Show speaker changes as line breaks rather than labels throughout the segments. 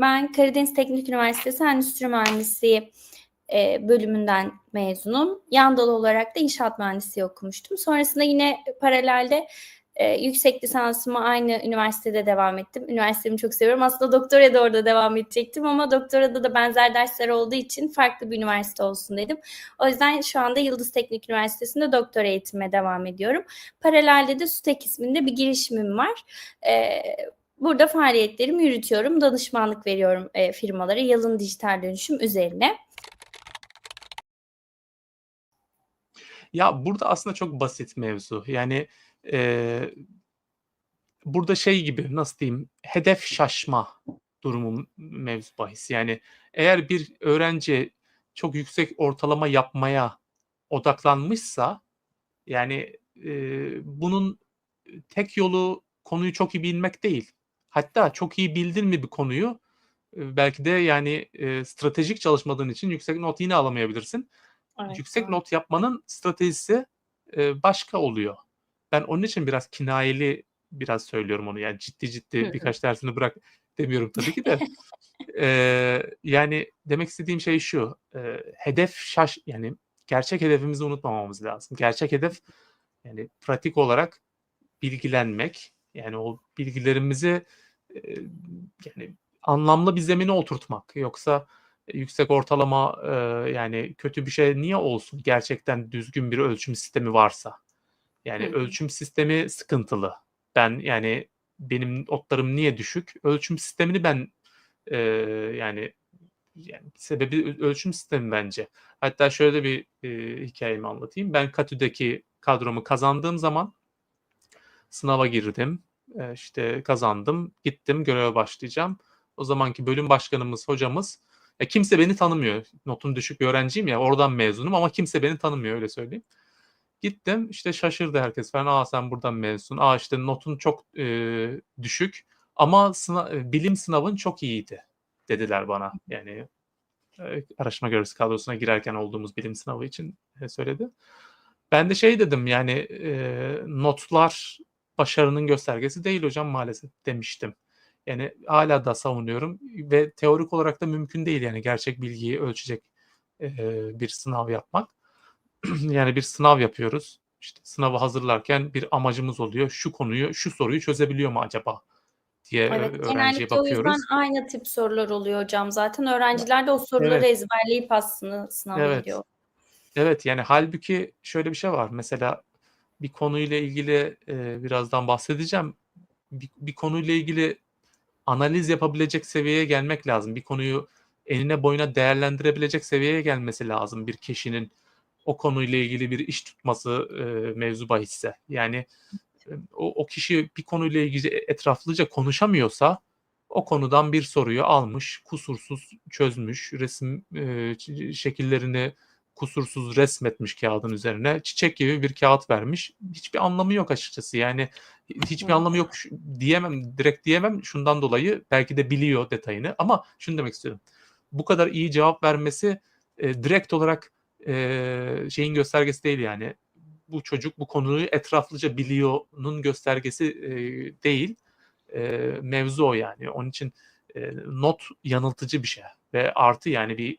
Ben Karadeniz Teknik Üniversitesi Endüstri Mühendisliği e, bölümünden mezunum. Yan dal olarak da inşaat mühendisliği okumuştum. Sonrasında yine paralelde e, yüksek lisansımı aynı üniversitede devam ettim. Üniversitemi çok seviyorum. Aslında doktora da orada devam edecektim ama doktorada da benzer dersler olduğu için farklı bir üniversite olsun dedim. O yüzden şu anda Yıldız Teknik Üniversitesi'nde doktora eğitimime devam ediyorum. Paralelde de SUTEK isminde bir girişimim var. E, burada faaliyetlerimi yürütüyorum. Danışmanlık veriyorum e, firmalara yalın dijital dönüşüm üzerine.
Ya burada aslında çok basit mevzu. Yani e, burada şey gibi nasıl diyeyim hedef şaşma durumu mevzu bahis. Yani eğer bir öğrenci çok yüksek ortalama yapmaya odaklanmışsa yani e, bunun tek yolu konuyu çok iyi bilmek değil. Hatta çok iyi bildin mi bir konuyu e, belki de yani e, stratejik çalışmadığın için yüksek not yine alamayabilirsin.
Evet,
Yüksek
doğru.
not yapmanın stratejisi e, başka oluyor. Ben onun için biraz kinayeli biraz söylüyorum onu. Yani ciddi ciddi birkaç dersini bırak demiyorum tabii ki de. Eee, yani demek istediğim şey şu. eee, hedef şaş yani gerçek hedefimizi unutmamamız lazım. Gerçek hedef yani pratik olarak bilgilenmek. Yani o bilgilerimizi eee, yani anlamlı bir zemine oturtmak. Yoksa yüksek ortalama eee, yani kötü bir şey niye olsun? Gerçekten düzgün bir ölçüm sistemi varsa. Yani
hı.
ölçüm sistemi sıkıntılı. Ben yani benim notlarım niye düşük? Ölçüm sistemini ben eee, yani yani sebebi ölçüm sistemi bence. Hatta şöyle bir eee hikayemi anlatayım. Ben Katü'deki kadromu kazandığım zaman sınava girdim. Eee, işte kazandım. Gittim göreve başlayacağım. O zamanki bölüm başkanımız, hocamız ya kimse beni tanımıyor. Notum düşük bir öğrenciyim ya oradan mezunum ama kimse beni tanımıyor öyle söyleyeyim. Gittim işte şaşırdı herkes falan. Aa sen buradan mezunsun. Aa işte notun çok eee, düşük ama sınav, bilim sınavın çok iyiydi dediler bana. Yani e, araştırma görevlisi kadrosuna girerken olduğumuz bilim sınavı için e, söyledi. Ben de şey dedim yani e, notlar başarının göstergesi değil hocam maalesef demiştim. Yani hala da savunuyorum ve teorik olarak da mümkün değil yani gerçek bilgiyi ölçecek e, bir sınav yapmak. yani bir sınav yapıyoruz. İşte sınavı hazırlarken bir amacımız oluyor. Şu konuyu, şu soruyu çözebiliyor mu acaba diye
Evet,
öğrenciye
genellikle o yüzden
bakıyoruz.
aynı tip sorular oluyor hocam. Zaten öğrenciler de o soruları
Evet.
ezberleyip aslında sınava
Evet.
giriyor.
Evet yani halbuki şöyle bir şey var. Mesela bir konuyla ilgili e, birazdan bahsedeceğim. Bir, bir konuyla ilgili analiz yapabilecek seviyeye gelmek lazım. Bir konuyu eline boyuna değerlendirebilecek seviyeye gelmesi lazım bir kişinin o konuyla ilgili bir iş tutması e, mevzu bahisse. Yani e, o, o kişi bir konuyla ilgili etraflıca konuşamıyorsa o konudan bir soruyu almış, kusursuz çözmüş, resim e, şekillerini kusursuz resmetmiş kağıdın üzerine. Çiçek gibi bir kağıt vermiş. Hiçbir anlamı yok açıkçası. Yani hiçbir anlamı yok diyemem, direkt diyemem şundan dolayı. Belki de biliyor detayını ama şunu demek istiyorum. Bu kadar iyi cevap vermesi e, direkt olarak e, şeyin göstergesi değil yani. Bu çocuk bu konuyu etraflıca biliyor'nun göstergesi e, değil. E, mevzu o yani. Onun için e, not yanıltıcı bir şey ve artı yani bir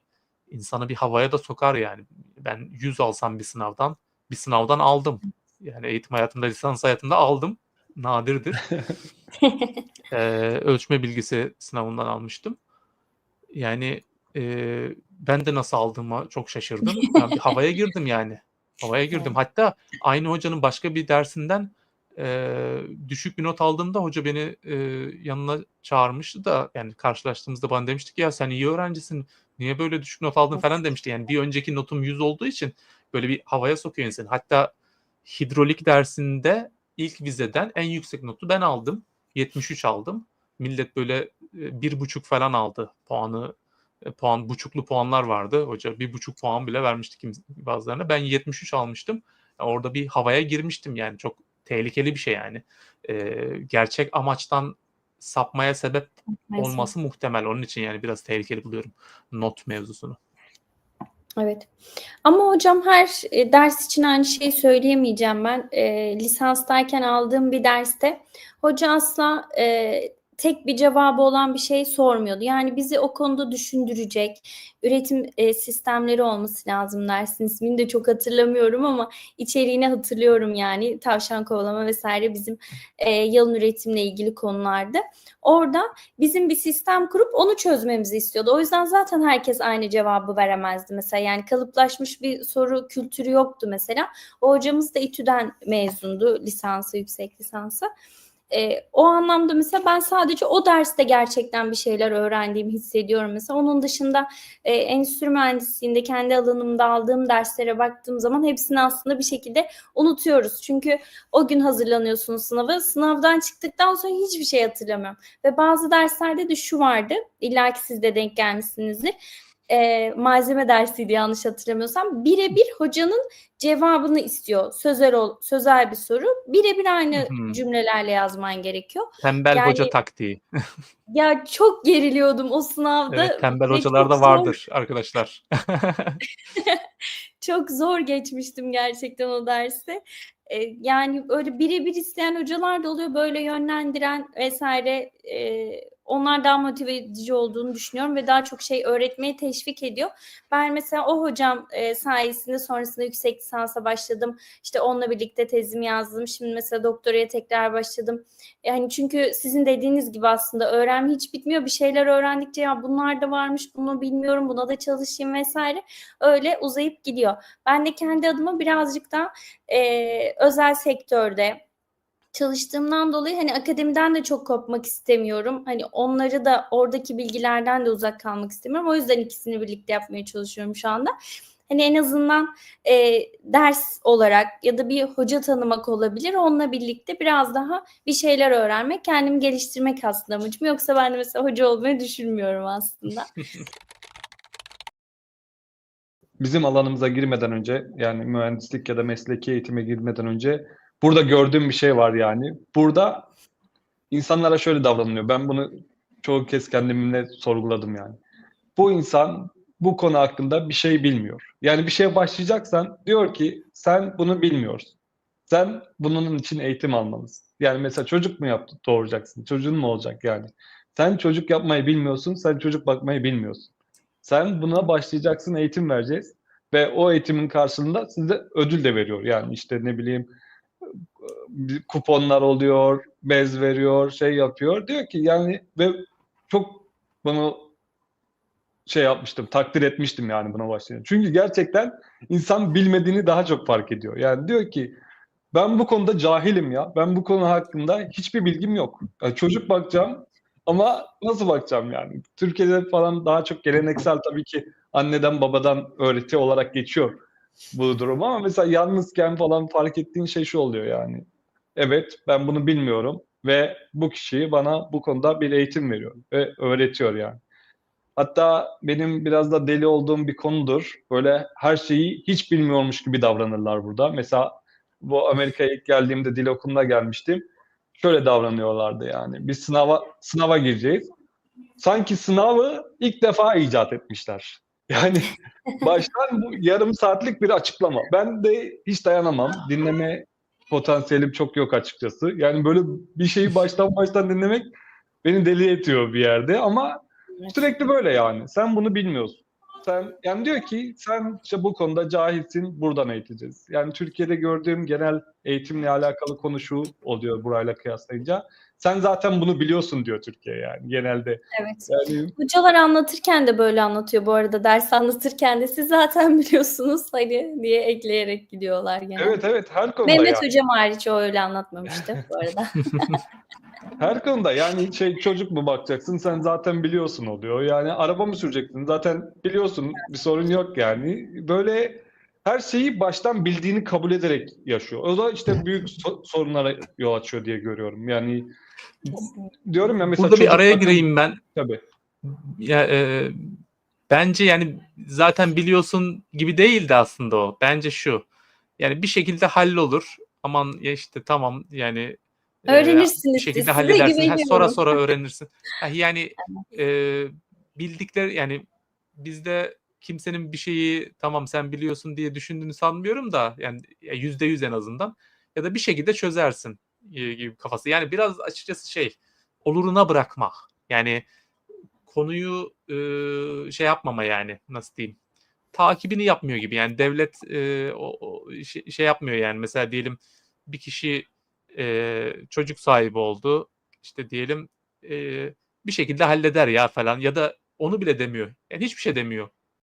insanı bir havaya da sokar yani. Ben 100 alsam bir sınavdan, bir sınavdan aldım. Yani eğitim hayatımda, lisans hayatımda aldım. Nadirdir. Ee, ölçme bilgisi sınavından almıştım. Yani e, ben de nasıl aldığıma çok şaşırdım. Ya bir havaya girdim yani. Havaya girdim. Hatta aynı hocanın başka bir dersinden e, düşük bir not aldığımda hoca beni e, yanına çağırmıştı da yani karşılaştığımızda bana demişti ki ya sen iyi öğrencisin niye böyle düşük not aldın falan demişti. Yani bir önceki notum 100 olduğu için böyle bir havaya sokuyor insanı. Hatta hidrolik dersinde ilk vizeden en yüksek notu ben aldım. 73 aldım. Millet böyle bir buçuk falan aldı puanı. Puan buçuklu puanlar vardı. Hoca bir buçuk puan bile vermişti bazılarına. Ben 73 almıştım. Yani orada bir havaya girmiştim yani çok tehlikeli bir şey yani. E, gerçek amaçtan sapmaya sebep
Mesela.
olması muhtemel. Onun için yani biraz tehlikeli buluyorum not mevzusunu.
Evet. Ama hocam her e, ders için aynı şeyi söyleyemeyeceğim ben. E, lisanstayken aldığım bir derste hoca asla e, tek bir cevabı olan bir şey sormuyordu. Yani bizi o konuda düşündürecek üretim e, sistemleri olması lazım dersin ismini de çok hatırlamıyorum ama içeriğini hatırlıyorum yani tavşan kovalama vesaire bizim e, yalın üretimle ilgili konulardı. Orada bizim bir sistem kurup onu çözmemizi istiyordu. O yüzden zaten herkes aynı cevabı veremezdi mesela. Yani kalıplaşmış bir soru kültürü yoktu mesela. O hocamız da İTÜ'den mezundu lisansı, yüksek lisansı. E, o anlamda mesela ben sadece o derste gerçekten bir şeyler öğrendiğimi hissediyorum mesela. Onun dışında e, endüstri mühendisliğinde kendi alanımda aldığım derslere baktığım zaman hepsini aslında bir şekilde unutuyoruz. Çünkü o gün hazırlanıyorsunuz sınava. Sınavdan çıktıktan sonra hiçbir şey hatırlamıyorum. Ve bazı derslerde de şu vardı. İlla ki siz de denk gelmişsinizdir. E, malzeme dersiydi yanlış hatırlamıyorsam. Birebir hocanın cevabını istiyor. Sözel ol, sözel bir soru. Birebir aynı
hı.
cümlelerle yazman gerekiyor.
Tembel
Yani-
hoca taktiği.
Ya çok geriliyordum o sınavda.
Evet, tembel
Ve
hocalar
çok
da
zor-
vardır arkadaşlar.
çok zor geçmiştim gerçekten o dersi. Ee, yani öyle birebir isteyen hocalar da oluyor, böyle yönlendiren vesaire. Ee, onlar daha motive edici olduğunu düşünüyorum ve daha çok şey öğretmeye teşvik ediyor. Ben mesela o hocam e, sayesinde sonrasında yüksek lisansa başladım. İşte onunla birlikte tezimi yazdım. Şimdi mesela doktoraya tekrar başladım. Yani çünkü sizin dediğiniz gibi aslında öğrenme hiç bitmiyor. Bir şeyler öğrendikçe ya bunlar da varmış, bunu bilmiyorum, buna da çalışayım vesaire. Öyle uzayıp gidiyor. Ben de kendi adıma birazcık da e, özel sektörde çalıştığımdan dolayı hani akademiden de çok kopmak istemiyorum. Hani onları da oradaki bilgilerden de uzak kalmak istemiyorum. O yüzden ikisini birlikte yapmaya çalışıyorum şu anda. Hani en azından e, ders olarak ya da bir hoca tanımak olabilir. Onunla birlikte biraz daha bir şeyler öğrenmek, kendimi geliştirmek aslında amacım. Yoksa ben de mesela hoca olmayı düşünmüyorum aslında.
bizim alanımıza girmeden önce yani mühendislik ya da mesleki eğitime girmeden önce burada gördüğüm bir şey var yani. Burada insanlara şöyle davranılıyor. Ben bunu çoğu kez kendimle sorguladım yani. Bu insan bu konu hakkında bir şey bilmiyor. Yani bir şeye başlayacaksan diyor ki sen bunu bilmiyorsun. Sen bunun için eğitim almalısın. Yani mesela çocuk mu yaptı, doğuracaksın? Çocuğun mu olacak yani? Sen çocuk yapmayı bilmiyorsun, sen çocuk bakmayı bilmiyorsun. Sen buna başlayacaksın, eğitim vereceğiz. Ve o eğitimin karşılığında size ödül de veriyor. Yani işte ne bileyim kuponlar oluyor, bez veriyor, şey yapıyor. Diyor ki yani ve çok bunu şey yapmıştım, takdir etmiştim yani buna başlayan. Çünkü gerçekten insan bilmediğini daha çok fark ediyor. Yani diyor ki ben bu konuda cahilim ya. Ben bu konu hakkında hiçbir bilgim yok. Yani çocuk bakacağım ama nasıl bakacağım yani? Türkiye'de falan daha çok geleneksel tabii ki anneden babadan öğreti olarak geçiyor bu durum ama mesela yalnızken falan fark ettiğin şey şu oluyor yani. Evet ben bunu bilmiyorum ve bu kişi bana bu konuda bir eğitim veriyor ve öğretiyor yani. Hatta benim biraz da deli olduğum bir konudur. Böyle her şeyi hiç bilmiyormuş gibi davranırlar burada. Mesela bu Amerika'ya ilk geldiğimde dil okuluna gelmiştim. Şöyle davranıyorlardı yani. Biz sınava sınava gireceğiz. Sanki sınavı ilk defa icat etmişler. Yani baştan bu yarım saatlik bir açıklama. Ben de hiç dayanamam. Dinleme potansiyelim çok yok açıkçası. Yani böyle bir şeyi baştan baştan dinlemek beni deli ediyor bir yerde ama sürekli böyle yani. Sen bunu bilmiyorsun. Sen yani diyor ki sen işte bu konuda cahilsin buradan eğiteceğiz. Yani Türkiye'de gördüğüm genel eğitimle alakalı konu şu oluyor burayla kıyaslayınca. Sen zaten bunu biliyorsun diyor Türkiye yani genelde.
Evet.
Yani
Hocalar anlatırken de böyle anlatıyor bu arada. Ders anlatırken de siz zaten biliyorsunuz hani diye ekleyerek gidiyorlar genelde.
evet evet her konuda
Mehmet
yani.
Hocam hariç o öyle anlatmamıştı bu arada.
Her konuda yani şey çocuk mu bakacaksın sen zaten biliyorsun oluyor. Yani araba mı süreceksin zaten biliyorsun bir sorun yok yani. Böyle her şeyi baştan bildiğini kabul ederek yaşıyor. O da işte büyük so- sorunlara yol açıyor diye görüyorum. Yani diyorum ya mesela
Burada bir araya
zaten-
gireyim ben.
Tabii.
Ya, e, bence yani zaten biliyorsun gibi değildi aslında o. Bence şu. Yani bir şekilde hallolur. Aman ya işte tamam yani e,
Öğrenirsiniz
bir
siz.
şekilde halledersin. Ha, sonra sonra öğrenirsin. Ha, yani e, bildikleri yani bizde kimsenin bir şeyi tamam sen biliyorsun diye düşündüğünü sanmıyorum da yani yüzde yüz en azından ya da bir şekilde çözersin e, gibi kafası. Yani biraz açıkçası şey oluruna bırakma. Yani konuyu e, şey yapmama yani nasıl diyeyim takibini yapmıyor gibi yani devlet e, o, o şey, şey yapmıyor yani mesela diyelim bir kişi e, çocuk sahibi oldu işte diyelim e, bir şekilde halleder ya falan ya da onu bile demiyor yani hiçbir şey demiyor